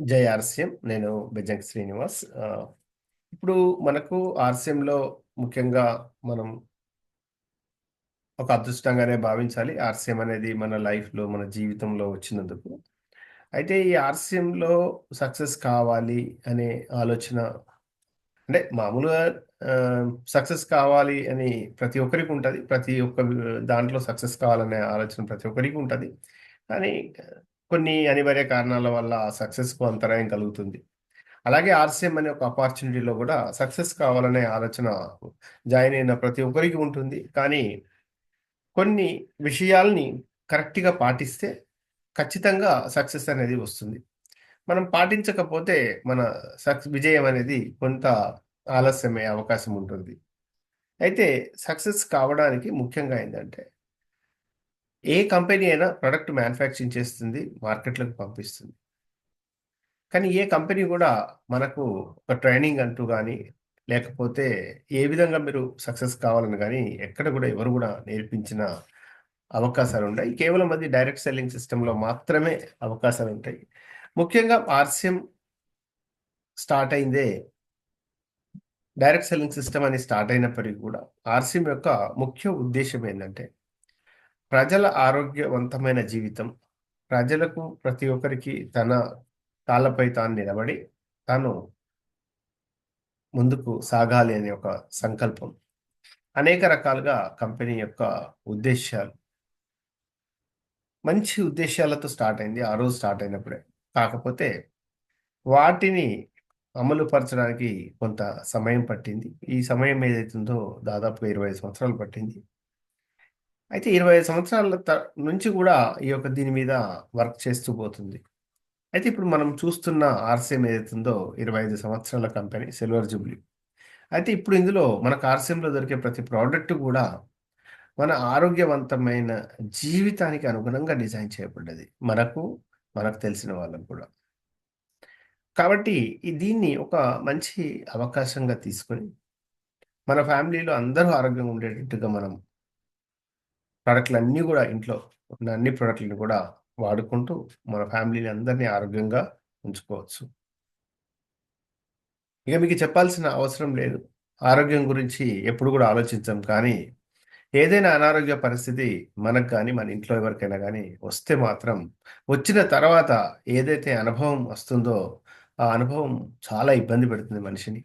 జై ఆర్‌సీఎం. నేను బెజంక్ శ్రీనివాస్. ఇప్పుడు మనకు ఆర్‌సీఎంలో ముఖ్యంగా మనం ఒక అదృష్టంగానే భావించాలి. ఆర్‌సీఎం అనేది మన లైఫ్‌లో, మన జీవితంలో వచ్చినందుకు. అయితే ఈ ఆర్‌సీఎంలో సక్సెస్ కావాలి అనే ఆలోచన అంటే మామూలుగా సక్సెస్ కావాలి అని ప్రతి ఒక్కరికి ఉంటుంది ప్రతి ఒక్క దాంట్లో సక్సెస్ కావాలనే ఆలోచన ప్రతి ఒక్కరికి ఉంటుంది కానీ కొన్ని అనివార్య కారణాల వల్ల సక్సెస్‌కు అంతరాయం కలుగుతుంది. అలాగే ఆర్‌సీఎం అనే ఒక ఆపర్చునిటీలో కూడా సక్సెస్ కావాలనే ఆలోచన జాయిన్ అయిన ప్రతి ఒక్కరికి ఉంటుంది. కానీ కొన్ని విషయాల్ని కరెక్ట్‌గా పాటిస్తే ఖచ్చితంగా సక్సెస్ అనేది వస్తుంది. మనం పాటించకపోతే మన సక్స్ విజయం అనేది కొంత ఆలస్యమయ్యే అవకాశం ఉంటుంది. అయితే సక్సెస్ కావడానికి ముఖ్యంగా ఏంటంటే ఏ కంపెనీ అయినా ప్రొడక్ట్ మ్యానుఫ్యాక్చరింగ్ చేస్తుంది. మార్కెట్లకు పంపిస్తుంది. కానీ ఏ కంపెనీ కూడా మనకు ఒక ట్రైనింగ్ అంటూ కానీ లేకపోతే ఏ విధంగా మీరు సక్సెస్ కావాలని కానీ ఎక్కడ కూడా ఎవరు కూడా నేర్పించిన అవకాశాలు ఉంటాయి కేవలం అది డైరెక్ట్ సెల్లింగ్ సిస్టంలో మాత్రమే అవకాశాలు ఉంటాయి ముఖ్యంగా ఆర్సిఎం స్టార్ట్ అయిందే డైరెక్ట్ సెల్లింగ్ సిస్టమ్ అని స్టార్ట్ అయినప్పటికీ కూడా ఆర్సిఎం యొక్క ముఖ్య ఉద్దేశం ఏంటంటే ప్రజల ఆరోగ్యవంతమైన జీవితం, ప్రజలకు ప్రతి ఒక్కరికి తన కాళ్ళపై తాను నిలబడి, తాను ముందుకు సాగాలి అనే ఒక సంకల్పం. అనేక రకాలుగా కంపెనీ యొక్క ఉద్దేశాలు మంచి ఉద్దేశాలతో స్టార్ట్ అయింది. ఆ రోజు స్టార్ట్ అయినప్పుడే. కాకపోతే వాటిని అమలు పరచడానికి కొంత సమయం పట్టింది. ఈ సమయం ఏదైతుందో దాదాపు ఇరవై సంవత్సరాలు పట్టింది. అయితే 25 సంవత్సరాల త నుంచి కూడా ఈ యొక్క దీని మీద వర్క్ చేస్తూ పోతుంది. అయితే ఇప్పుడు మనం చూస్తున్న ఆర్‌సీఎం ఏదైతుందో 25 సంవత్సరాల కంపెనీ సిల్వర్ జూబ్లీ. అయితే ఇప్పుడు ఇందులో మనకు ఆర్‌సీఎంలో దొరికే ప్రతి ప్రోడక్ట్ కూడా మన ఆరోగ్యవంతమైన జీవితానికి అనుగుణంగా డిజైన్ చేయబడ్డది. మనకు, మనకు తెలిసిన వాళ్ళకు కూడా. కాబట్టి దీన్ని ఒక మంచి అవకాశంగా తీసుకొని, మన ఫ్యామిలీలో అందరూ ఆరోగ్యంగా ఉండేటట్టుగా మనం ప్రొడక్ట్‌లన్నీ కూడా ఇంట్లో ఉన్న అన్ని ప్రోడక్ట్లను కూడా వాడుకుంటూ, మన ఫ్యామిలీని అందరిని ఆరోగ్యంగా ఉంచుకోవచ్చు. ఇక మీకు చెప్పాల్సిన అవసరం లేదు. ఆరోగ్యం గురించి ఎప్పుడు కూడా ఆలోచించం. కానీ ఏదైనా అనారోగ్య పరిస్థితి మనకు కానీ మన ఇంట్లో ఎవరికైనా కానీ వస్తే మాత్రం వచ్చిన తర్వాత ఏదైతే అనుభవం వస్తుందో, ఆ అనుభవం చాలా ఇబ్బంది పెడుతుంది మనిషిని.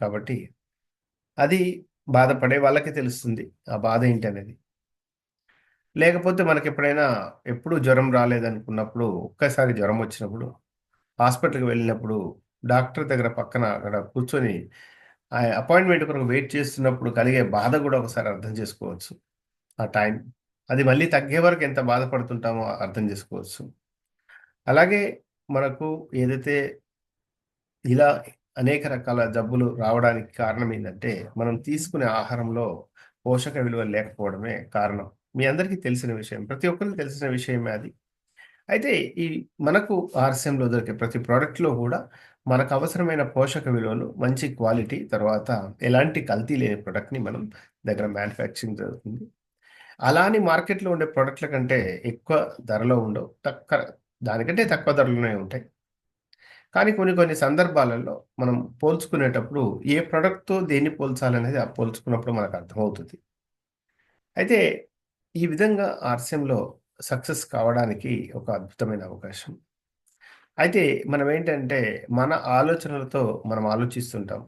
కాబట్టి అది బాధపడే వాళ్ళకే తెలుస్తుంది. ఆ బాధ ఏంటి అనేది లేకపోతే మనకెప్పుడైనా ఎప్పుడు జ్వరం రాలేదనుకున్నప్పుడు, ఒక్కసారి జ్వరం వచ్చినప్పుడు, హాస్పిటల్‌కి వెళ్ళినప్పుడు, డాక్టర్ దగ్గర పక్కన అక్కడ కూర్చొని ఆ అపాయింట్‌మెంట్ కొరకు వెయిట్ చేస్తున్నప్పుడు కలిగే బాధ కూడా ఒకసారి అర్థం చేసుకోవచ్చు. ఆ టైం. అది మళ్ళీ తగ్గే వరకు ఎంత బాధపడుతుంటామో అర్థం చేసుకోవచ్చు. అలాగే మనకు ఏదైతే ఇలా అనేక రకాల జబ్బులు రావడానికి కారణం ఏంటంటే మనం తీసుకునే ఆహారంలో పోషక విలువలు లేకపోవడమే కారణం. మీ అందరికీ తెలిసిన విషయం. ప్రతి ఒక్కరికి తెలిసిన విషయమే అది. అయితే ఈ మనకు ఆర్‌సీఎంలో దొరికే ప్రతి ప్రోడక్ట్లో కూడా మనకు అవసరమైన పోషక విలువలు, మంచి క్వాలిటీ, తర్వాత ఎలాంటి కల్తీ లేని ప్రోడక్ట్ని మనం దగ్గర మ్యానుఫ్యాక్చరింగ్ జరుగుతుంది. అలా అని మార్కెట్‌లో ఉండే ప్రోడక్ట్ల కంటే ఎక్కువ ధరలో ఉండవు. తక్కువ దానికంటే తక్కువ ధరలోనే ఉంటాయి. కానీ కొన్ని కొన్ని సందర్భాలలో మనం పోల్చుకునేటప్పుడు ఏ ప్రోడక్ట్తో దేన్ని పోల్చాలనేది ఆ పోల్చుకున్నప్పుడు మనకు అర్థమవుతుంది అయితే ఈ విధంగా ఆర్‌సీఎంలో సక్సెస్ కావడానికి ఒక అద్భుతమైన అవకాశం. అయితే మనం ఏంటంటే మన ఆలోచనలతో మనం ఆలోచిస్తుంటాం.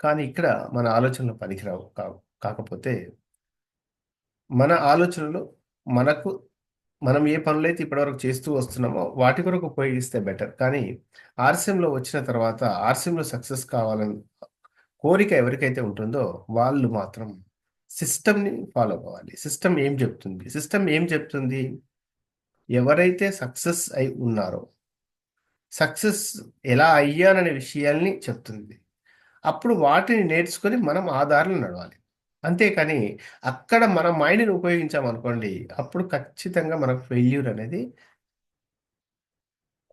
కానీ ఇక్కడ మన ఆలోచనలు పనికిరావు కాకపోతే మన ఆలోచనలు మనకు మనం ఏ పనులైతే ఇప్పటివరకు చేస్తూ వస్తున్నామో వాటి కొరకు ఉపయోగిస్తే బెటర్. కానీ ఆర్‌సీఎంలో వచ్చిన తర్వాత ఆర్‌సీఎంలో సక్సెస్ కావాలని కోరిక ఎవరికైతే ఉంటుందో వాళ్ళు మాత్రం సిస్టమ్‌ని ఫాలో అవ్వాలి. సిస్టమ్ ఏం చెప్తుంది? సిస్టమ్ ఏం చెప్తుంది? ఎవరైతే సక్సెస్ అయి ఉన్నారో, సక్సెస్ ఎలా అయ్యాననే విషయాల్ని చెప్తుంది. అప్పుడు వాటిని నేర్చుకొని మనం ఆధారాలు నడవాలి. అంతేకాని అక్కడ మన మైండ్‌ని ఉపయోగించామనుకోండి, అప్పుడు ఖచ్చితంగా మనకు ఫెయిల్యూర్ అనేది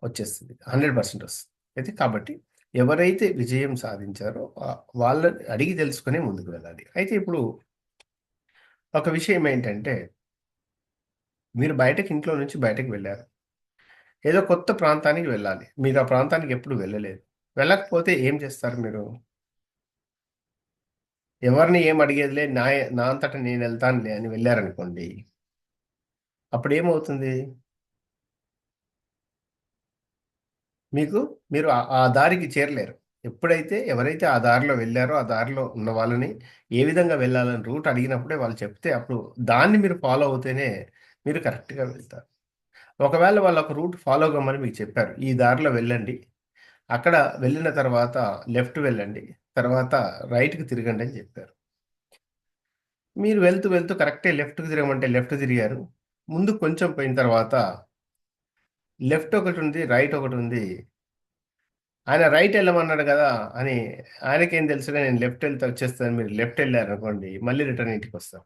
వచ్చేస్తుంది హండ్రెడ్ పర్సెంట్ వస్తుంది అయితే కాబట్టి ఎవరైతే విజయం సాధించారో వాళ్ళని అడిగి తెలుసుకునే ముందుకు వెళ్ళాలి. అయితే ఇప్పుడు ఒక విషయం ఏంటంటే మీరు బయటకి ఇంట్లో నుంచి బయటకు వెళ్ళారు ఏదో కొత్త ప్రాంతానికి వెళ్ళాలి. మీరు ఆ ప్రాంతానికి ఎప్పుడు వెళ్ళలేదు. వెళ్ళకపోతే ఏం చేస్తారు మీరు? ఎవరిని ఏం అడిగేదిలే నా నా అంతట నేనెళ్తానులే అని వెళ్ళారనుకోండి అప్పుడు ఏమవుతుంది మీకు మీరు ఆ దారికి చేరలేరు. ఎప్పుడైతే ఎవరైతే ఆ దారిలో వెళ్ళారో ఆ దారిలో ఉన్న వాళ్ళని ఏ విధంగా వెళ్ళాలని రూట్ అడిగినప్పుడే వాళ్ళు చెప్తే అప్పుడు దాన్ని మీరు ఫాలో అవుతేనే మీరు కరెక్ట్‌గా వెళ్తారు. ఒకవేళ వాళ్ళు ఒక రూట్ ఫాలో కమ్మని మీకు చెప్పారు. ఈ దారిలో వెళ్ళండి. అక్కడ వెళ్ళిన తర్వాత లెఫ్ట్ వెళ్ళండి. తర్వాత రైట్‌కి తిరగండి అని చెప్పారు. మీరు వెళ్తూ, వెళ్తూ కరెక్టే లెఫ్ట్‌కి తిరగమంటే లెఫ్ట్ తిరిగారు. ముందు కొంచెం పోయిన తర్వాత లెఫ్ట్ ఒకటి ఉంది రైట్ ఒకటి ఉంది ఆయన రైట్ వెళ్ళమన్నాడు కదా అని ఆయనకేం తెలుసులే నేను లెఫ్ట్ వెళ్తే వచ్చేస్తాను. మీరు లెఫ్ట్ వెళ్ళారనుకోండి మళ్ళీ రిటర్న్ ఇంటికి వస్తాం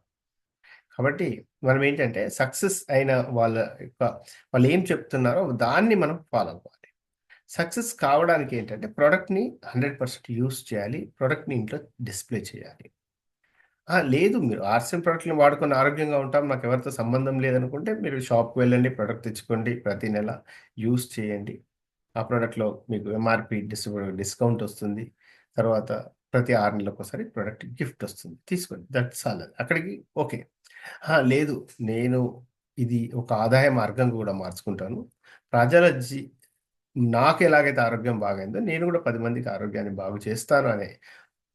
కాబట్టి మనం ఏంటంటే సక్సెస్ అయిన వాళ్ళ యొక్క వాళ్ళు ఏం చెప్తున్నారో దాన్ని మనం ఫాలో అవ్వాలి. సక్సెస్ కావడానికి ఏంటంటే ప్రోడక్ట్ని హండ్రెడ్ పర్సెంట్ యూస్ చేయాలి. ప్రోడక్ట్ని ఇంట్లో డిస్‌ప్లే చేయాలి. లేదు మీరు ఆర్‌సిఎం ప్రోడక్ట్ని వాడుకొని ఆరోగ్యంగా ఉంటాం. నాకు ఎవరితో సంబంధం లేదనుకుంటే మీరు షాప్‌కి వెళ్ళండి. ప్రోడక్ట్ తెచ్చుకోండి. ప్రతి నెల యూస్ చేయండి. ఆ ప్రోడక్ట్లో మీకు ఎంఆర్‌పి డిస్ డిస్కౌంట్ వస్తుంది. తర్వాత ప్రతి 6 నెలలకోసారి ప్రోడక్ట్ గిఫ్ట్ వస్తుంది. తీసుకోండి. That's all. అక్కడికి ఓకే. లేదు నేను ఇది ఒక ఆదాయ మార్గం కూడా మార్చుకుంటాను. ప్రజల జీ నాకు ఎలాగైతే ఆరోగ్యం బాగైందో నేను కూడా పది మందికి ఆరోగ్యాన్ని బాగు చేస్తాను అనే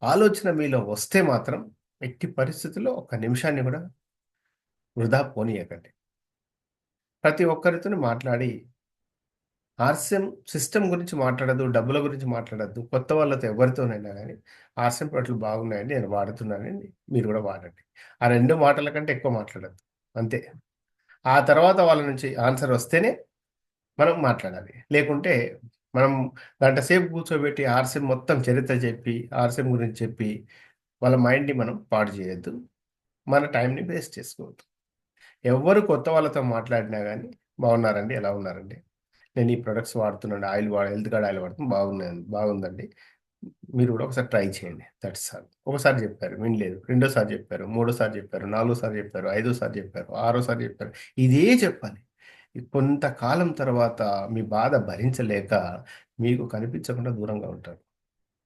ఆలోచన మీలో వస్తే మాత్రం ఎట్టి పరిస్థితుల్లో ఒక్క నిమిషాన్ని కూడా వృధా పోనీయకండి. ప్రతి ఒక్కరితో మాట్లాడి ఆర్‌సిఎం సిస్టమ్ గురించి మాట్లాడొద్దు. డబ్బుల గురించి మాట్లాడద్దు కొత్త వాళ్ళతో ఎవరితోనైనా కానీ ఆర్‌సిఎం ప్రోడక్ట్లు బాగున్నాయండి. నేను వాడుతున్నానండి. మీరు కూడా వాడండి. ఆ రెండు మాటల కంటే ఎక్కువ మాట్లాడొద్దు. అంతే. ఆ తర్వాత వాళ్ళ నుంచి ఆన్సర్ వస్తేనే మనం మాట్లాడాలి. లేకుంటే మనం గంట సేపు కూర్చోబెట్టి ఆర్‌సిఎం మొత్తం చరిత్ర చెప్పి, ఆర్‌సిఎం గురించి చెప్పి వాళ్ళ మైండ్‌ని మనం పాడు చేయొద్దు. మన టైంని వేస్ట్ చేసుకోవద్దు. ఎవ్వరు కొత్త వాళ్ళతో మాట్లాడినా కానీ బాగున్నారండి? ఎలా ఉన్నారండి? నేను ఈ ప్రొడక్ట్స్ వాడుతున్నాను. ఆయిల్ వాడ హెల్త్ కార్డ్ ఆయిల్ వాడుతున్నాను. బాగున్నాయండి బాగుందండి. మీరు కూడా ఒకసారి ట్రై చేయండి. దట్స్ సార్ ఒకసారి చెప్పారు వినలేదు. రెండోసారి చెప్పారు. మూడోసారి చెప్పారు. నాలుగోసారి చెప్పారు. ఐదోసారి చెప్పారు. ఆరోసారి చెప్పారు. ఇదే చెప్పాలి. కొంతకాలం తర్వాత మీ బాధ భరించలేక మీకు కనిపించకుండా దూరంగా ఉంటారు.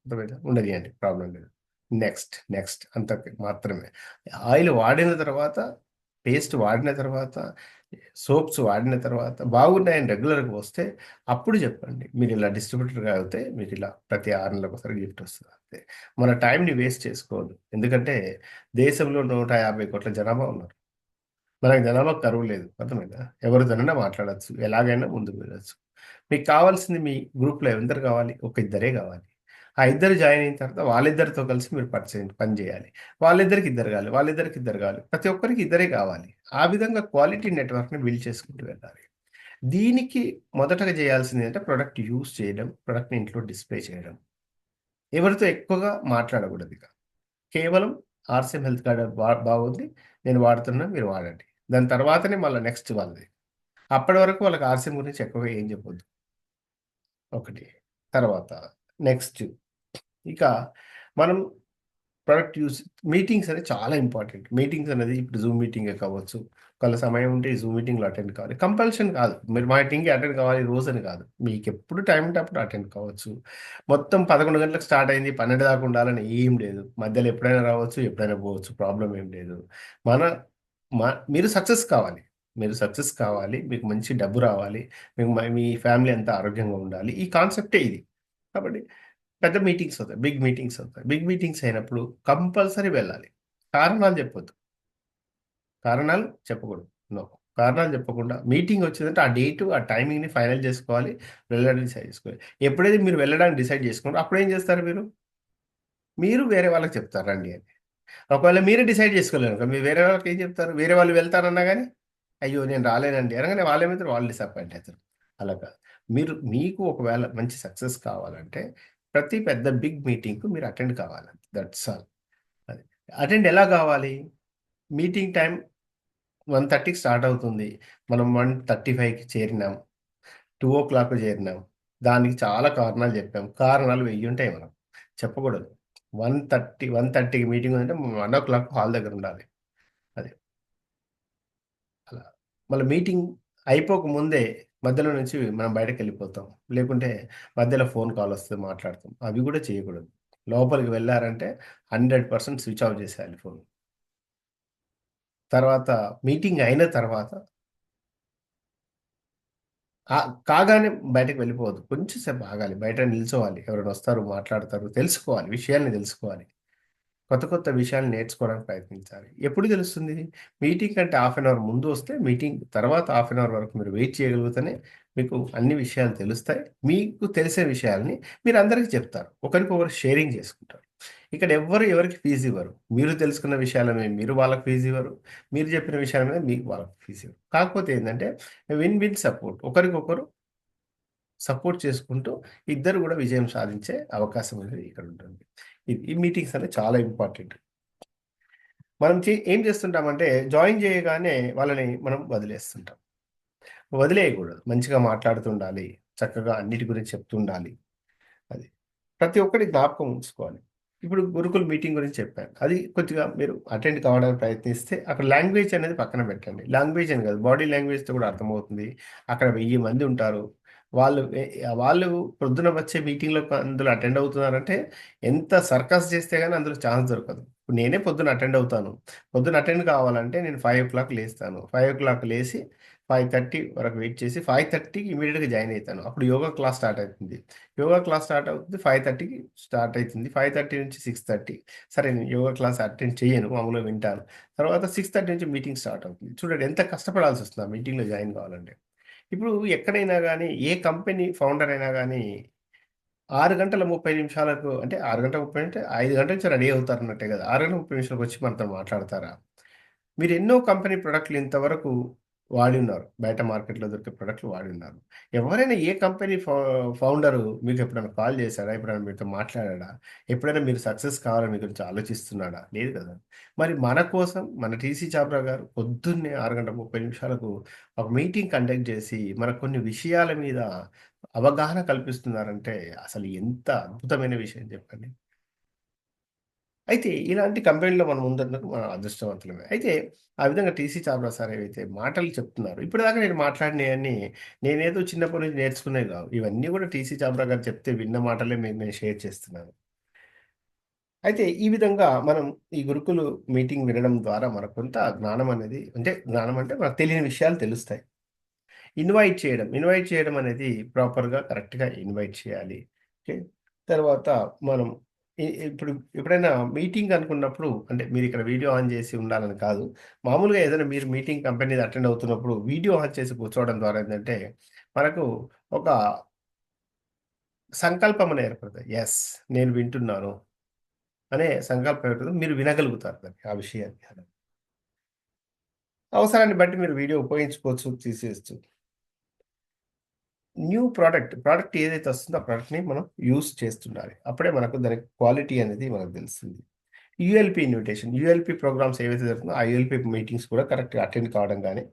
అర్థమైందా? ఉండనియండి. ప్రాబ్లం లేదు. నెక్స్ట్, నెక్స్ట్ అంత మాత్రమే. ఆయిల్ వాడిన తర్వాత, పేస్ట్ వాడిన తర్వాత, సోప్స్ వాడిన తర్వాత బాగున్నాయని రెగ్యులర్‌గా వస్తే అప్పుడు చెప్పండి. మీరు ఇలా డిస్ట్రిబ్యూటర్‌గా అవుతే ఇలా ప్రతి 6 నెలలకోసారి గిఫ్ట్ వస్తుంది అంతే. మన టైంని వేస్ట్ చేసుకోవద్దు. ఎందుకంటే దేశంలో నూట యాభై కోట్ల జనాభా ఉన్నారు. మనకు జనాభా కరువు లేదు. అర్థమైందా? ఎవరితోనైనా మాట్లాడొచ్చు. ఎలాగైనా ముందుకు వెళ్ళచ్చు మీకు కావాల్సింది మీ గ్రూప్‌లో ఎందరు కావాలి? ఒక ఇద్దరే కావాలి. ఆ ఇద్దరు జాయిన్ అయిన తర్వాత వాళ్ళిద్దరితో కలిసి మీరు పని పని చేయాలి. వాళ్ళిద్దరికి ఇద్దరు కావాలి. వాళ్ళిద్దరికి ఇద్దరు కావాలి. ప్రతి ఒక్కరికి ఇద్దరే కావాలి. ఆ విధంగా క్వాలిటీ నెట్వర్క్‌ని బిల్డ్ చేసుకుంటూ వెళ్ళాలి. దీనికి మొదటగా చేయాల్సింది అంటే ప్రొడక్ట్ యూస్ చేయడం. ప్రొడక్ట్‌ని ఇంట్లో డిస్‌ప్లే చేయడం. ఎవరితో ఎక్కువగా మాట్లాడకూడదిక. కేవలం ఆర్‌సిఎం హెల్త్ కార్డ్ బా బాగుంది. నేను వాడుతున్నా మీరు వాడండి. దాని తర్వాతనే మళ్ళా నెక్స్ట్ వాళ్ళది. అప్పటి వరకు వాళ్ళకి ఆర్‌సిఎం గురించి ఎక్కువగా ఏం చెప్పొద్దు. ఒకటి. తర్వాత నెక్స్ట్ ఇక మనం ప్రొడక్ట్ యూజ్ మీటింగ్స్ అనేది చాలా ఇంపార్టెంట్. మీటింగ్స్ అనేది ఇప్పుడు జూమ్ మీటింగే కావచ్చు. ఒకవేళ సమయం ఉంటే జూమ్ మీటింగ్‌లో అటెండ్ కావాలి. కంపల్షన్ కాదు. మీరు మా మీటింగ్‌కి అటెండ్ కావాలి రోజని కాదు. మీకు ఎప్పుడు టైం ఉంటే అప్పుడు అటెండ్ కావచ్చు. మొత్తం 11 గంటలకు స్టార్ట్ అయింది 12 దాకా ఉండాలని ఏం లేదు. మధ్యలో ఎప్పుడైనా రావచ్చు, ఎప్పుడైనా పోవచ్చు. ప్రాబ్లం ఏం లేదు. మన మా మీరు సక్సెస్ కావాలి. మీరు సక్సెస్ కావాలి. మీకు మంచి డబ్బు రావాలి. మీకు మ మీ ఫ్యామిలీ అంతా ఆరోగ్యంగా ఉండాలి. ఈ కాన్సెప్టే ఇది. కాబట్టి పెద్ద మీటింగ్స్ అవుతాయి. బిగ్ మీటింగ్స్ అవుతాయి. బిగ్ మీటింగ్స్ అయినప్పుడు కంపల్సరీ వెళ్ళాలి. కారణాలు చెప్పొద్దు. కారణాలు చెప్పకూడదు. నో. కారణాలు చెప్పకుండా మీటింగ్ వచ్చిందంటే ఆ డేట్ ఆ టైమింగ్‌ని ఫైనల్ చేసుకోవాలి. వెళ్ళడానికి డిసైడ్ చేసుకోవాలి. ఎప్పుడైతే మీరు వెళ్ళడానికి డిసైడ్ చేసుకుంటే అప్పుడు ఏం చేస్తారు మీరు? మీరు వేరే వాళ్ళకి చెప్తారు రండి అని. ఒకవేళ మీరే డిసైడ్ చేసుకోలేరు మీరు వేరే వాళ్ళకి ఏం చెప్తారు? వేరే వాళ్ళు వెళ్తారన్నా కానీ అయ్యో! నేను రాలేనండి అనగానే వాళ్ళేమైతే వాళ్ళు డిసప్పాయింట్ అవుతారు అలా కాదు. మీరు మీకు ఒకవేళ మంచి సక్సెస్ కావాలంటే ప్రతి పెద్ద బిగ్ మీటింగ్‌కు మీరు అటెండ్ కావాలి. That's all. అది. అటెండ్ ఎలా కావాలి? మీటింగ్ టైం వన్ థర్టీకి స్టార్ట్ అవుతుంది. మనం 1:35కి చేరినాం. 2:00 చేరినాం. దానికి చాలా కారణాలు చెప్పాం. కారణాలు వెయ్యి ఉంటాయి మనం. చెప్పకూడదు. 1:30 1:30కి మీటింగ్ ఉందంటే 1:00 హాల్ దగ్గర ఉండాలి. అది. అలా. మళ్ళీ మీటింగ్ అయిపోక ముందే మధ్యలో నుంచి మనం బయటకెళ్ళిపోతాం. లేకుంటే మధ్యలో ఫోన్ కాల్ వస్తే మాట్లాడతాం. అవి కూడా చేయకూడదు. లోపలికి వెళ్ళారంటే హండ్రెడ్ పర్సెంట్ స్విచ్ ఆఫ్ చేసేయాలి ఫోన్. తర్వాత మీటింగ్ అయిన తర్వాత కాగానే బయటకు వెళ్ళిపోవద్దు. కొంచెం సేపు ఆగాలి. బయట నిల్చోవాలి. ఎవరైనా వస్తారు, మాట్లాడతారు. తెలుసుకోవాలి. విషయాల్ని తెలుసుకోవాలి. కొత్త కొత్త విషయాలు నేర్చుకోవడానికి ప్రయత్నించాలి. ఎప్పుడు తెలుస్తుంది? మీటింగ్ కంటే హాఫ్ అన్ అవర్ ముందు వస్తే మీటింగ్ తర్వాత హాఫ్ అన్ అవర్ వరకు మీరు వెయిట్ చేయగలిగితేనే మీకు అన్ని విషయాలు తెలుస్తాయి. మీకు తెలిసే విషయాల్ని అందరికీ చెప్తారు. ఒకరికొకరు షేరింగ్ చేసుకుంటారు. ఇక్కడ ఎవ్వరు ఎవరికి ఫీజు ఇవ్వరు. మీరు తెలుసుకున్న విషయాల మీద మీరు వాళ్ళకి ఫీజు ఇవ్వరు. మీరు చెప్పిన విషయాల మీద మీకు వాళ్ళకి ఫీజు ఇవ్వరు. కాకపోతే ఏంటంటే విన్ విన్ సపోర్ట్. ఒకరికొకరు సపోర్ట్ చేసుకుంటూ ఇద్దరు కూడా విజయం సాధించే అవకాశం అనేది ఇక్కడ ఉంటుంది. ఇది ఈ మీటింగ్స్ అనేవి చాలా ఇంపార్టెంట్. మనం చే ఏం చేస్తుంటామంటే జాయిన్ చేయగానే వాళ్ళని మనం వదిలేస్తుంటాం. వదిలేయకూడదు. మంచిగా మాట్లాడుతుండాలి. చక్కగా అన్నిటి గురించి చెప్తుండాలి. అది. ప్రతి ఒక్కటి జ్ఞాపకం ఉంచుకోవాలి. ఇప్పుడు గురుకుల్ మీటింగ్ గురించి చెప్పాను. అది కొద్దిగా మీరు అటెండ్ కావడానికి ప్రయత్నిస్తే అక్కడ లాంగ్వేజ్ అనేది పక్కన పెట్టండి. లాంగ్వేజ్ అని కాదు బాడీ లాంగ్వేజ్‌తో కూడా అర్థమవుతుంది. అక్కడ వెయ్యి మంది ఉంటారు. వాళ్ళు వాళ్ళు పొద్దున వచ్చే మీటింగ్‌లో అందులో అటెండ్ అవుతున్నారంటే ఎంత సర్కస్ చేస్తే కానీ అందులో ఛాన్స్ దొరకదు. ఇప్పుడు నేనే పొద్దున అటెండ్ అవుతాను. పొద్దున అటెండ్ కావాలంటే నేను 5:00 లేస్తాను. 5:00 లేసి 5:30 వరకు వెయిట్ చేసి ఫైవ్ థర్టీకి ఇమీడియట్గా జాయిన్ అవుతాను అప్పుడు యోగా క్లాస్ స్టార్ట్ అవుతుంది యోగా క్లాస్ స్టార్ట్ అవుతుంది. 5:30కి స్టార్ట్ అవుతుంది ఫైవ్ థర్టీ నుంచి 6:30 సరే నేను యోగా క్లాస్ అటెండ్ చేయను మామూలుగా వింటాను. తర్వాత 6:30 నుంచి మీటింగ్ స్టార్ట్ అవుతుంది. చూడండి ఎంత కష్టపడాల్సి వస్తుంది ఆ మీటింగ్‌లో జాయిన్ కావాలంటే. ఇప్పుడు ఎక్కడైనా కానీ ఏ కంపెనీ ఫౌండర్ అయినా కానీ 6 గంటల 30 నిమిషాలకు అంటే 6 గంటల 30 అంటే 5 గంటల నుంచి రెడీ అవుతారన్నట్టే కదా! 6 గంటల 30 నిమిషాలకు వచ్చి మనతో మాట్లాడతారా? మీరు ఎన్నో కంపెనీ ప్రొడక్ట్‌లు ఇంతవరకు వాడి ఉన్నారు బయట మార్కెట్‌లో దొరికే ప్రొడక్ట్‌లు వాడి ఉన్నారు ఎవరైనా ఏ కంపెనీ ఫౌ ఫౌండరు మీకు ఎప్పుడైనా కాల్ చేశాడా ఎప్పుడైనా మీతో మాట్లాడాడా? ఎప్పుడైనా మీరు సక్సెస్ కావాలని మీ గురించి ఆలోచిస్తున్నాడా? లేదు కదా! మరి మన కోసం మన టీసీ చాబ్రా గారు పొద్దున్నే ఆరు గంట ముప్పై నిమిషాలకు ఒక మీటింగ్ కండక్ట్ చేసి మన కొన్ని విషయాల మీద అవగాహన కల్పిస్తున్నారంటే అసలు ఎంత అద్భుతమైన విషయం చెప్పండి. అయితే ఇలాంటి కంపెనీలో మనం ఉన్నందుకు మనం అదృష్టవంతులమే. అయితే ఆ విధంగా టీసీ చాబ్రా సార్ ఏవైతే మాటలు చెప్తున్నారు ఇప్పటిదాకా నేను మాట్లాడినయన్నీ నేనేదో చిన్నప్పటి నుంచి నేర్చుకునే కావు. ఇవన్నీ కూడా టీసీ చాబ్రా గారు చెప్తే విన్న మాటలే మీకు నేను షేర్ చేస్తున్నాను. అయితే ఈ విధంగా మనం ఈ గురుకులు మీటింగ్ వినడం ద్వారా మనకు కొంత జ్ఞానం అనేది అంటే జ్ఞానం అంటే మనకు తెలియని విషయాలు తెలుస్తాయి. ఇన్వైట్ చేయడం. ఇన్వైట్ చేయడం అనేది ప్రాపర్‌గా కరెక్ట్‌గా ఇన్వైట్ చేయాలి. ఓకే. తర్వాత మనం ఇప్పుడు ఎప్పుడైనా మీటింగ్ అనుకున్నప్పుడు అంటే మీరు ఇక్కడ వీడియో ఆన్ చేసి ఉండాలని కాదు. మామూలుగా ఏదైనా మీరు మీటింగ్ కంపెనీది అటెండ్ అవుతున్నప్పుడు వీడియో ఆన్ చేసి కూర్చోవడం ద్వారా ఏంటంటే మనకు ఒక సంకల్పం అనేది ఏర్పడుతుంది ఎస్ నేను వింటున్నాను. అనే సంకల్పం ఏర్పడుతుంది. మీరు వినగలుగుతారు దాన్ని ఆ విషయాన్ని. అవసరాన్ని బట్టి మీరు వీడియో ఉపయోగించుకోవచ్చు, తీసేస్తూ న్యూ ప్రోడక్ట్ ప్రోడక్ట్ ఏదైతే వస్తుందో ఆ ప్రోడక్ట్ని మనం యూజ్ చేస్తుండాలి. అప్పుడే మనకు దాని క్వాలిటీ అనేది మనకు తెలుస్తుంది. యూఎల్‌పీ ఇన్విటేషన్, యూఎల్‌పీ ప్రోగ్రామ్స్ ఏవైతే జరుగుతుందో ఆ యుఎల్పి మీటింగ్స్ కూడా కరెక్ట్‌గా అటెండ్ కావడం కానీ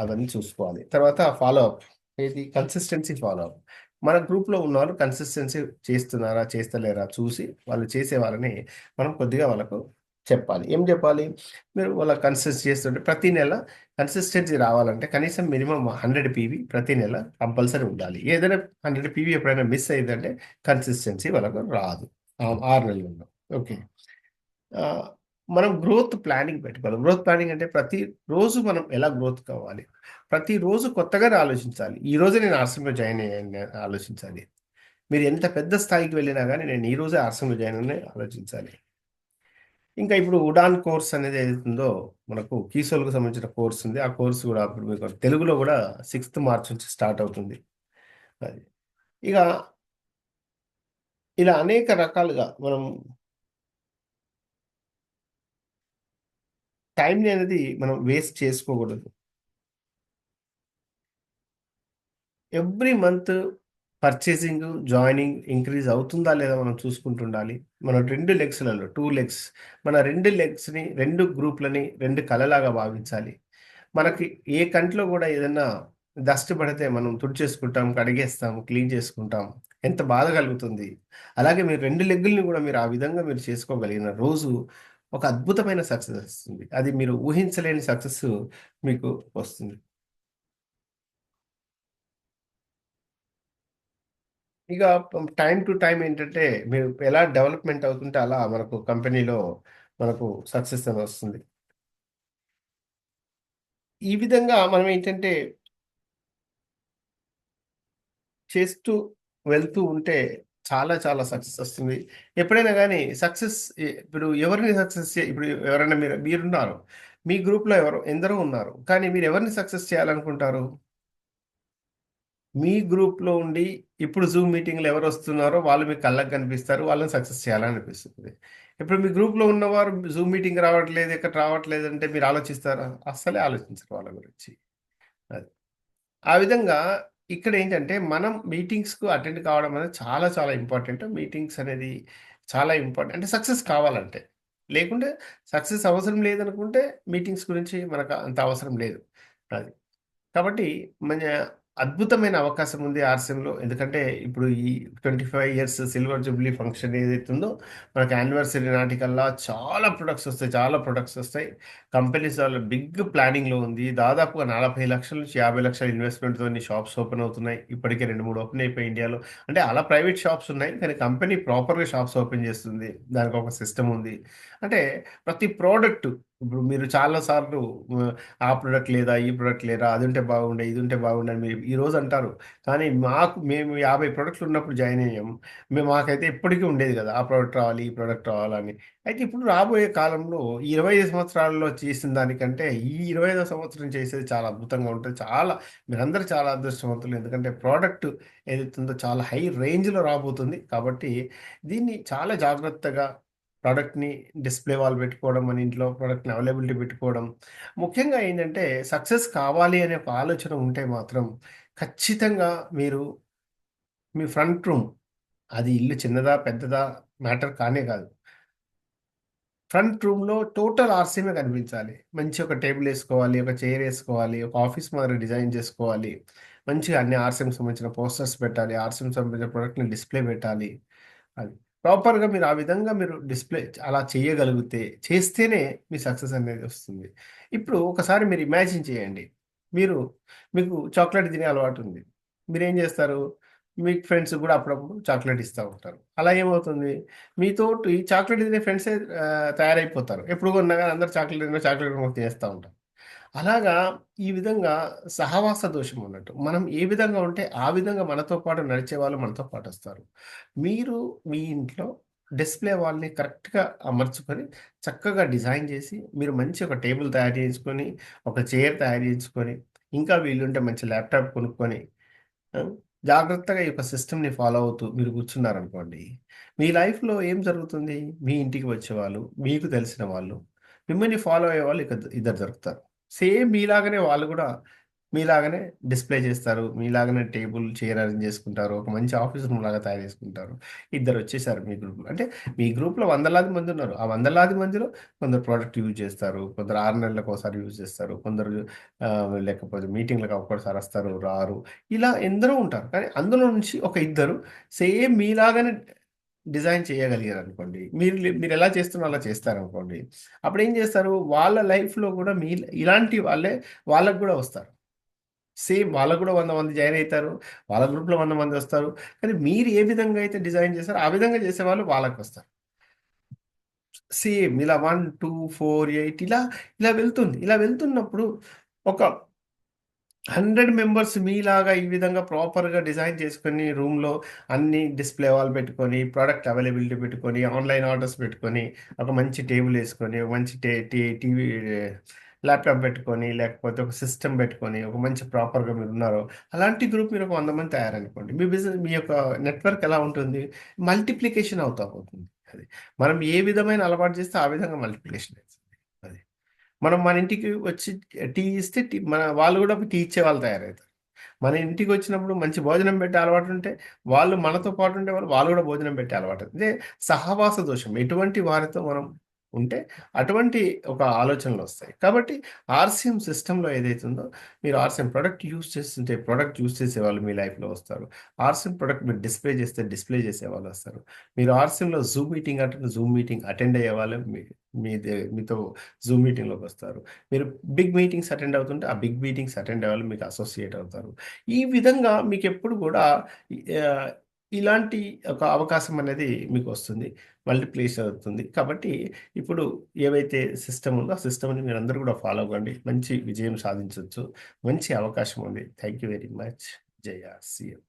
అవన్నీ చూసుకోవాలి. తర్వాత ఫాలో అప్ ఏది కన్సిస్టెన్సీ ఫాలో అప్. మన గ్రూప్‌లో ఉన్న వాళ్ళు కన్సిస్టెన్సీ చేస్తున్నారా? చేస్తలేరా? చూసి వాళ్ళు చేసే వాళ్ళని మనం కొద్దిగా వాళ్ళకు చెప్పాలి. ఏం చెప్పాలి? మీరు వాళ్ళ కన్సిస్ట్ చేస్తుంటే ప్రతి నెల కన్సిస్టెన్సీ రావాలంటే కనీసం మినిమమ్ 100 పీవీ ప్రతి నెల కంపల్సరీ ఉండాలి. ఏదైనా 100 పీవీ ఎప్పుడైనా మిస్ అయిందంటే కన్సిస్టెన్సీ వాళ్ళకు రాదు. ఆహ్, 6 నెలల్లో. ఓకే. మనం గ్రోత్ ప్లానింగ్ పెట్టుకోవాలి. గ్రోత్ ప్లానింగ్ అంటే ప్రతి రోజు మనం ఎలా గ్రోత్ కావాలి? ప్రతిరోజు కొత్తగానే ఆలోచించాలి. ఈరోజే నేను ఆర్సంలో జాయిన్ అయ్యాను ఆలోచించాలి. మీరు ఎంత పెద్ద స్థాయికి వెళ్ళినా కానీ నేను ఈ రోజే ఆర్సంలో జాయిన్ అని ఆలోచించాలి. ఇంకా ఇప్పుడు ఉడాన్ కోర్స్ అనేది ఏదైతుందో మనకు కీసోల్‌కి సంబంధించిన కోర్స్ ఉంది. ఆ కోర్స్ కూడా అప్పుడు మీకు తెలుగులో కూడా సిక్స్త్ మార్చ్ నుంచి స్టార్ట్ అవుతుంది. అది. ఇక ఇలా అనేక రకాలుగా మనం టైంని అనేది మనం వేస్ట్ చేసుకోకూడదు. Every month purchasing, joining increase అవుతుందా లేదా మనం చూసుకుంటుండాలి. మన రెండు లెగ్స్‌లలో టూ లెగ్స్ మన రెండు లెగ్స్‌ని రెండు గ్రూప్‌లని రెండు కలలాగా భావించాలి. మనకి ఏ కంట్లో కూడా ఏదైనా డస్ట్ పడితే మనం తుడిచేసుకుంటాం, కడిగేస్తాం, క్లీన్ చేసుకుంటాం. ఎంత బాధ కలుగుతుంది. అలాగే మీరు రెండు లెగ్గుల్ని కూడా మీరు ఆ విధంగా మీరు చేసుకోగలిగిన రోజు ఒక అద్భుతమైన సక్సెస్ వస్తుంది. అది మీరు ఊహించలేని సక్సెస్ మీకు వస్తుంది. ఇక టైం టు టైం ఏంటంటే మీరు ఎలా డెవలప్మెంట్ అవుతుంటే అలా మనకు కంపెనీలో మనకు సక్సెస్ అని వస్తుంది. ఈ విధంగా మనం ఏంటంటే చేస్తూ వెళ్తూ ఉంటే చాలా చాలా సక్సెస్ వస్తుంది. ఎప్పుడైనా కానీ సక్సెస్ ఇప్పుడు ఎవరిని సక్సెస్ ఇప్పుడు ఎవరైనా మీరు మీరున్నారు. మీ గ్రూప్లో ఎవరు ఎందరో ఉన్నారు. కానీ మీరు ఎవరిని సక్సెస్ చేయాలనుకుంటారు? మీ గ్రూప్లో ఉండి ఇప్పుడు జూమ్ మీటింగ్లో ఎవరు వస్తున్నారో వాళ్ళు మీకు కళ్ళకు కనిపిస్తారు వాళ్ళని సక్సెస్ చేయాలని అనిపిస్తుంది. ఇప్పుడు మీ గ్రూప్లో ఉన్నవారు జూమ్ మీటింగ్ రావట్లేదు ఇక్కడ రావట్లేదు అంటే మీరు ఆలోచిస్తారా? అస్సలే ఆలోచించరు వాళ్ళ గురించి. అది. ఆ విధంగా ఇక్కడ ఏంటంటే మనం మీటింగ్స్కు అటెండ్ కావడం అనేది చాలా చాలా ఇంపార్టెంట్. మీటింగ్స్ అనేది చాలా ఇంపార్టెంట్. అంటే సక్సెస్ కావాలంటే. లేకుంటే సక్సెస్ అవసరం లేదనుకుంటే మీటింగ్స్ గురించి మనకు అంత అవసరం లేదు. అది. కాబట్టి మన అద్భుతమైన అవకాశం ఉంది ఆర్సీఎంలో ఎందుకంటే ఇప్పుడు ఈ twenty five years silver jubilee function ఏదైతే ఉందో మనకి యానివర్సరీ నాటికల్లా చాలా ప్రొడక్ట్స్ వస్తాయి చాలా ప్రొడక్ట్స్ వస్తాయి. కంపెనీస్ వాళ్ళ బిగ్ ప్లానింగ్లో ఉంది. దాదాపుగా నలభై లక్షల నుంచి యాభై లక్షల ఇన్వెస్ట్మెంట్తో షాప్స్ ఓపెన్ అవుతున్నాయి. ఇప్పటికే రెండు మూడు ఓపెన్ అయిపోయి ఇండియాలో. అంటే అలా ప్రైవేట్ షాప్స్ ఉన్నాయి కానీ కంపెనీ ప్రాపర్గా షాప్స్ ఓపెన్ చేస్తుంది. దానికి ఒక సిస్టమ్ ఉంది. అంటే ప్రతి ప్రోడక్ట్ ఇప్పుడు మీరు చాలా సార్లు ఆ ప్రోడక్ట్ లేదా ఈ ప్రోడక్ట్ లేదా అది ఉంటే బాగుండే ఇది ఉంటే బాగుండే అని మీరు ఈరోజు అంటారు. కానీ మాకు మేము యాభై ప్రోడక్ట్లు ఉన్నప్పుడు జాయిన్ అయ్యాం. మేము మాకైతే ఎప్పటికీ ఉండేది కదా ఆ ప్రోడక్ట్ రావాలి ఈ ప్రోడక్ట్ రావాలని. అయితే ఇప్పుడు రాబోయే కాలంలో ఇరవై ఐదు సంవత్సరాల్లో చేసిన దానికంటే ఈ ఇరవై ఐదో సంవత్సరం చేసేది చాలా అద్భుతంగా ఉంటుంది. చాలా మీరందరూ చాలా అదృష్టవంతులు. ఎందుకంటే ప్రోడక్ట్ ఏదైతుందో చాలా హై రేంజ్లో రాబోతుంది. కాబట్టి దీన్ని చాలా జాగ్రత్తగా ప్రోడక్ట్‌ని డిస్‌ప్లే వాల్ పెట్టుకోవడం, మన ఇంట్లో ప్రోడక్ట్‌ని అవైలబిలిటీ పెట్టుకోవడం. ముఖ్యంగా ఏంటంటే సక్సెస్ కావాలి అనే ఒక ఆలోచన ఉంటే మాత్రం ఖచ్చితంగా మీరు మీ ఫ్రంట్ రూమ్ అది ఇల్లు చిన్నదా, పెద్దదా మ్యాటర్ కానే కాదు. ఫ్రంట్ రూమ్‌లో టోటల్ ఆర్సీమే కనిపించాలి. మంచి ఒక టేబుల్ వేసుకోవాలి, ఒక చైర్ వేసుకోవాలి, ఒక ఆఫీస్ మాదిరి డిజైన్ చేసుకోవాలి. మంచిగా అన్ని ఆర్సీఎంకి సంబంధించిన పోస్టర్స్ పెట్టాలి. ఆర్సీఎంకి సంబంధించిన ప్రొడక్ట్‌ని డిస్‌ప్లే పెట్టాలి. అది. ప్రాపర్‌గా మీరు ఆ విధంగా మీరు డిస్‌ప్లే అలా చేయగలిగితే, చేస్తేనే మీ సక్సెస్ అనేది వస్తుంది. ఇప్పుడు ఒకసారి మీరు ఇమాజిన్ చేయండి. మీరు మీకు చాక్లెట్ తినే అలవాటు ఉంది. మీరేం చేస్తారు? మీ ఫ్రెండ్స్ కూడా అప్పుడప్పుడు చాక్లెట్ ఇస్తూ ఉంటారు. అలా ఏమవుతుంది? మీతోటి చాక్లెట్ తినే ఫ్రెండ్సే తయారైపోతారు. ఎప్పుడు కొన్నా కానీ అందరు చాక్లెట్ తిన్నా చాక్లెట్ తినేస్తూ ఉంటారు. అలాగా ఈ విధంగా సహవాస దోషం ఉన్నట్టు మనం ఏ విధంగా ఉంటే ఆ విధంగా మనతో పాటు నడిచే వాళ్ళు మనతో పాటు వస్తారు మీరు మీ ఇంట్లో డిస్‌ప్లే వాళ్ళని కరెక్ట్‌గా అమర్చుకొని, చక్కగా డిజైన్ చేసి, మీరు మంచి ఒక టేబుల్ తయారు చేయించుకొని, ఒక చైర్ తయారు చేయించుకొని, ఇంకా వీలుంటే మంచి ల్యాప్‌టాప్ కొనుక్కొని, జాగ్రత్తగా ఈ యొక్క సిస్టమ్‌ని ఫాలో అవుతూ మీరు కూర్చున్నారనుకోండి, మీ లైఫ్‌లో ఏం జరుగుతుంది? మీ ఇంటికి వచ్చేవాళ్ళు, మీకు తెలిసిన వాళ్ళు, మిమ్మల్ని ఫాలో అయ్యేవాళ్ళు ఇక ఇద్దరు దొరుకుతారు. సేమ్ మీలాగానే వాళ్ళు కూడా మీలాగానే డిస్‌ప్లే చేస్తారు. మీలాగానే టేబుల్, చైర్ అరేంజ్ చేసుకుంటారు. ఒక మంచి ఆఫీస్ రూమ్‌లాగా తయారు చేసుకుంటారు. ఇద్దరు వచ్చేసారు మీ గ్రూప్‌లో. అంటే మీ గ్రూప్‌లో వందలాది మంది ఉన్నారు ఆ వందలాది మందిలో కొందరు ప్రోడక్ట్ యూజ్ చేస్తారు. కొందరు ఆరు నెలలకు ఒకసారి యూజ్ చేస్తారు. కొందరు లేకపోతే మీటింగ్లకు ఒక్కొక్కసారి వస్తారు, రారు. ఇలా ఎందరో ఉంటారు. కానీ అందులో నుంచి ఒక ఇద్దరు సేమ్ మీలాగానే డిజైన్ చేయగలిగారు అనుకోండి మీరు మీరు ఎలా చేస్తున్నారో అలా చేస్తారనుకోండి. ఏం చేస్తారు? వాళ్ళ లైఫ్‌లో కూడా మీ ఇలాంటి వాళ్ళే వాళ్ళకు కూడా వస్తారు. సేమ్ వాళ్ళకు కూడా వంద మంది జాయిన్ అవుతారు వాళ్ళ గ్రూప్‌లో వంద మంది వస్తారు కానీ మీరు ఏ విధంగా అయితే డిజైన్ చేస్తారో ఆ విధంగా చేసేవాళ్ళు వాళ్ళకొస్తారు. సేమ్ ఇలా 1, 2, 4, 8 ఇలా, ఇలా వెళ్తుంది. ఇలా వెళ్తున్నప్పుడు ఒక 100 మెంబర్స్ మీలాగా ఈ విధంగా ప్రాపర్‌గా డిజైన్ చేసుకొని రూమ్‌లో అన్ని డిస్‌ప్లే వాల్ పెట్టుకొని, ప్రోడక్ట్ అవైలబిలిటీ పెట్టుకొని, ఆన్‌లైన్ ఆర్డర్స్ పెట్టుకొని, ఒక మంచి టేబుల్ వేసుకొని ఒక మంచి టే టీ టీవీ ల్యాప్‌టాప్ పెట్టుకొని, లేకపోతే ఒక సిస్టమ్ పెట్టుకొని, ఒక మంచి ప్రాపర్‌గా మీరు ఉన్నారో అలాంటి గ్రూప్ మీరు ఒక వంద మంది తయారనుకోండి. మీ బిజినెస్ మీ యొక్క నెట్వర్క్ ఎలా ఉంటుంది? మల్టిప్లికేషన్ అవుతా పోతుంది. అది. మనం ఏ విధమైన అలవాటు చేస్తే ఆ విధంగా మల్టిప్లికేషన్ అవుతుంది మనం మన ఇంటికి వచ్చి టీ ఇస్తే టీ మన వాళ్ళు కూడా టీ ఇచ్చేవాళ్ళు తయారవుతారు. మన ఇంటికి వచ్చినప్పుడు మంచి భోజనం పెట్టే అలవాటు ఉంటే వాళ్ళు మనతో పాటు ఉండే వాళ్ళు కూడా భోజనం పెట్టే అలవాటు. అంటే సహవాస దోషం. ఎటువంటి వారితో మనం ఉంటే అటువంటి ఒక ఆలోచనలు వస్తాయి కాబట్టి ఆర్‌సీఎం సిస్టంలో ఏదైతే ఉందో, మీరు ఆర్‌సీఎం ప్రొడక్ట్ యూజ్ చేస్తుంటే, ప్రొడక్ట్ చేసే చేసేవాళ్ళు మీ లైఫ్‌లో వస్తారు. ఆర్‌సీఎం ప్రొడక్ట్ మీరు డిస్‌ప్లే చేస్తే, డిస్‌ప్లే చేసే వాళ్ళు వస్తారు మీరు ఆర్‌సీఎంలో జూమ్ మీటింగ్ అంటే జూమ్ మీటింగ్ అటెండ్ అయ్యే వాళ్ళు మీ మీదే మీతో జూమ్ మీటింగ్లోకి వస్తారు మీరు బిగ్ మీటింగ్స్ అటెండ్ అవుతుంటే, ఆ బిగ్ మీటింగ్స్ అటెండ్ అయ్యే వాళ్ళు మీకు అసోసియేట్ అవుతారు. ఈ విధంగా మీకు ఎప్పుడు కూడా ఇలాంటి ఒక అవకాశం అనేది మీకు వస్తుంది మల్టిప్లేస్ అవుతుంది. కాబట్టి ఇప్పుడు ఏవైతే సిస్టమ్ ఉందో, ఆ సిస్టమ్‌ని మీరందరూ కూడా ఫాలో అవ్వండి. మంచి విజయం సాధించవచ్చు మంచి అవకాశం ఉంది. Thank you very much. Jaya CM.